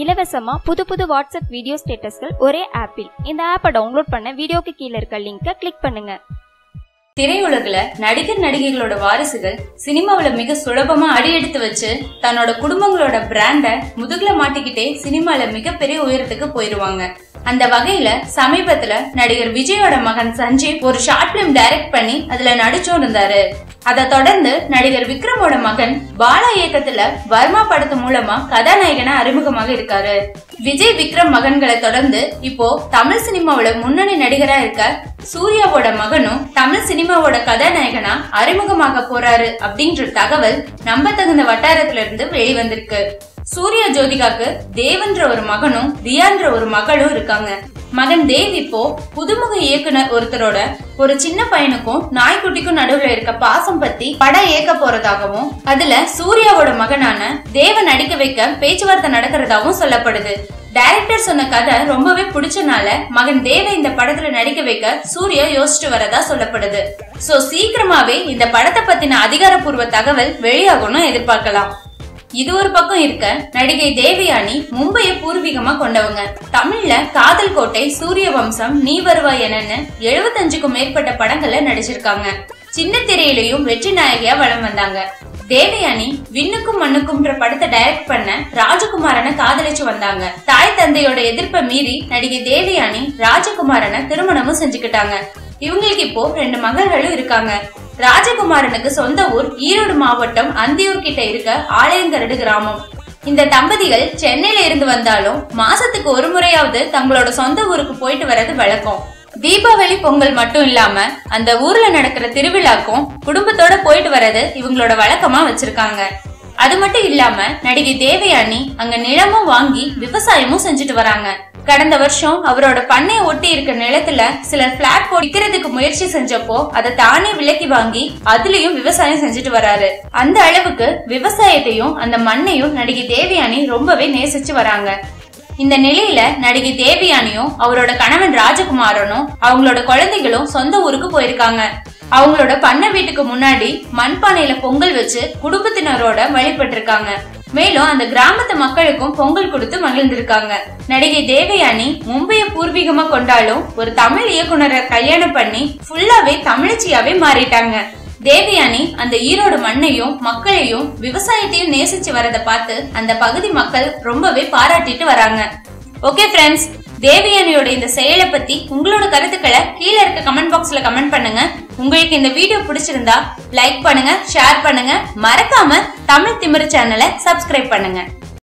இலவசமா புது புது வாட்ஸ்அப் வீடியோ ஸ்டேட்டஸ்கள் ஒரே ஆப்பில். இந்த ஆப்பை டவுன்லோட் பண்ண வீடியோக்கு கீழே இருக்க லிங்கை கிளிக் பண்ணுங்க. திரையுலகில் நடிகர் நடிகைகளோட வாரிசுகள் சினிமாவில் மிக சுலபமா அடியெடுத்து வச்சு தன்னோட குடும்பங்களோட பிராண்ட முதுகுல மாட்டிக்கிட்டே சினிமாவில் மிகப்பெரிய உயரத்துக்கு போயிருவாங்க. அந்த வகையில சமீபத்துல நடிகர் விஜயோட மகன் சஞ்சீவ் ஒரு ஷார்ட் பிலிம் டைரக்ட் பண்ணி அதுல நடிச்சும் இருந்தாரு அதை தொடர்ந்து நடிகர் விக்ரமோட மகன் பாலா இயக்கத்துல வர்மா படத்து மூலமா கதாநாயகனா அறிமுகமாக இருக்காரு. விஜய் விக்ரம் மகன்களை தொடர்ந்து இப்போ தமிழ் சினிமாவோட முன்னணி நடிகரா இருக்க சூர்யாவோட மகனும் தமிழ் சினிமாவோட கதாநாயகனா அறிமுகமாக போறாரு அப்படின்ற தகவல் நம்ப தகுந்த வட்டாரத்துல இருந்து வெளிவந்திருக்கு. சூர்யா ஜோதிகாக்கு தேவன்ற ஒரு மகனும் ரியான்ற ஒரு மகளும் இருக்காங்க. மகன் தேவ் இப்போ புதுமுக இயக்குனர் ஒருத்தரோட ஒரு சின்ன பையனுக்கும் நாய்க்குட்டிக்கும் நடுவுல இருக்க பாசம் பத்தி படம் இயக்க போறதாகவும் அதுல சூர்யாவோட மகனான தேவ நடிக்க வைக்க பேச்சுவார்த்தை நடக்கிறதாவும் சொல்லப்படுது. டைரக்டர் சொன்ன கதை ரொம்பவே பிடிச்சனால மகன் தேவ இந்த படத்துல நடிக்க வைக்க சூர்யா யோசிச்சுட்டு வரதா சொல்லப்படுது. சோ சீக்கிரமாவே இந்த படத்தை பத்தின அதிகாரப்பூர்வ தகவல் வெளியாகும்னு எதிர்பார்க்கலாம். இது ஒரு பக்கம் இருக்க நடிகை தேவயானி மும்பைய பூர்வீகமா கொண்டவங்க. தமிழ்ல காதல் கோட்டை சூரிய வம்சம் நீ வருவாய் என்னன்னு எழுபத்தஞ்சுக்கும் மேற்பட்ட படங்கள்ல நடிச்சிருக்காங்க. சின்ன திரையிலையும் வெற்றி நாயகியா வளம் வந்தாங்க. தேவயானி விண்ணுக்கும் மண்ணுக்கும்ன்ற படத்தை டைரக்ட் பண்ண ராஜகுமாரனை காதலிச்சு வந்தாங்க. தாய் தந்தையோட எதிர்ப்பை மீறி நடிகை தேவயானி ராஜகுமாரனை திருமணமும் செஞ்சுக்கிட்டாங்க. இவங்களுக்கு இப்போ ரெண்டு மகள்களும் இருக்காங்க. ராஜகுமாரனுக்கு சொந்த ஊர் ஈரோடு மாவட்டம் அந்தியூர் கிட்ட இருக்க ஆலயங்கரடு கிராமம். இந்த தம்பதிகள் சென்னையில இருந்து வந்தாலும் மாசத்துக்கு ஒரு முறையாவது தங்களோட சொந்த ஊருக்கு போயிட்டு வர்றது வழக்கம். தீபாவளி பொங்கல் மட்டும் இல்லாம அந்த ஊர்ல நடக்கிற திருவிழாக்கும் குடும்பத்தோட போயிட்டு வர்றது இவங்களோட வழக்கமா வச்சிருக்காங்க. அது மட்டும் இல்லாம நடிகை தேவயானி அங்க நிலமும் வாங்கி விவசாயமும் செஞ்சுட்டு வராங்க. கடந்த வருஷம் அவரோட பண்ணை ஒட்டி இருக்க நிலத்துல சில பிளாட் போட்டு முயற்சி செஞ்சப்போ அதை தானே விலக்கி வாங்கி அதுலயும் விவசாயம் செஞ்சுட்டு வராரு. அந்த அளவுக்கு விவசாயத்தையும் அந்த மண்ணையும் நடிகை தேவயானி ரொம்பவே நேசிச்சு வராங்க. இந்த நிலையில நடிகை தேவயானியும் அவரோட கணவன் ராஜகுமாரனும் அவங்களோட குழந்தைகளும் சொந்த ஊருக்கு போயிருக்காங்க. அவங்களோட பண்ணை வீட்டுக்கு முன்னாடி மண்பானையில பொங்கல் வச்சு குடும்பத்தினரோட வழிபட்டிருக்காங்க. மேலும் அந்த கிராமத்து மக்களுக்கும் பொங்கல் கொடுத்து மகிழ்ந்திருக்காங்க. நடிகை தேவயானி மும்பைய பூர்வீகமா கொண்டாலும் ஒரு தமிழ் இயக்குனரை கல்யாணம் பண்ணி ஃபுல்லாவே தமிழச்சியாவே மாறிட்டாங்க. தேவயானி அந்த ஈரோடு மண்ணையும் மக்களையும் விவசாயத்தையும் நேசிச்சு வரதை பார்த்து அந்த பகுதி மக்கள் ரொம்பவே பாராட்டிட்டு வராங்க. ஓகே ஃப்ரெண்ட்ஸ் தேவயானியோட இந்த செயலை பத்தி உங்களோட கருத்துக்களை கீழே இருக்க கமெண்ட் பாக்ஸ்ல கமெண்ட் பண்ணுங்க. உங்களுக்கு இந்த வீடியோ பிடிச்சிருந்தா லைக் பண்ணுங்க ஷேர் பண்ணுங்க. மறக்காம தமிழ் திமிரு சேனலை சப்ஸ்கிரைப் பண்ணுங்க.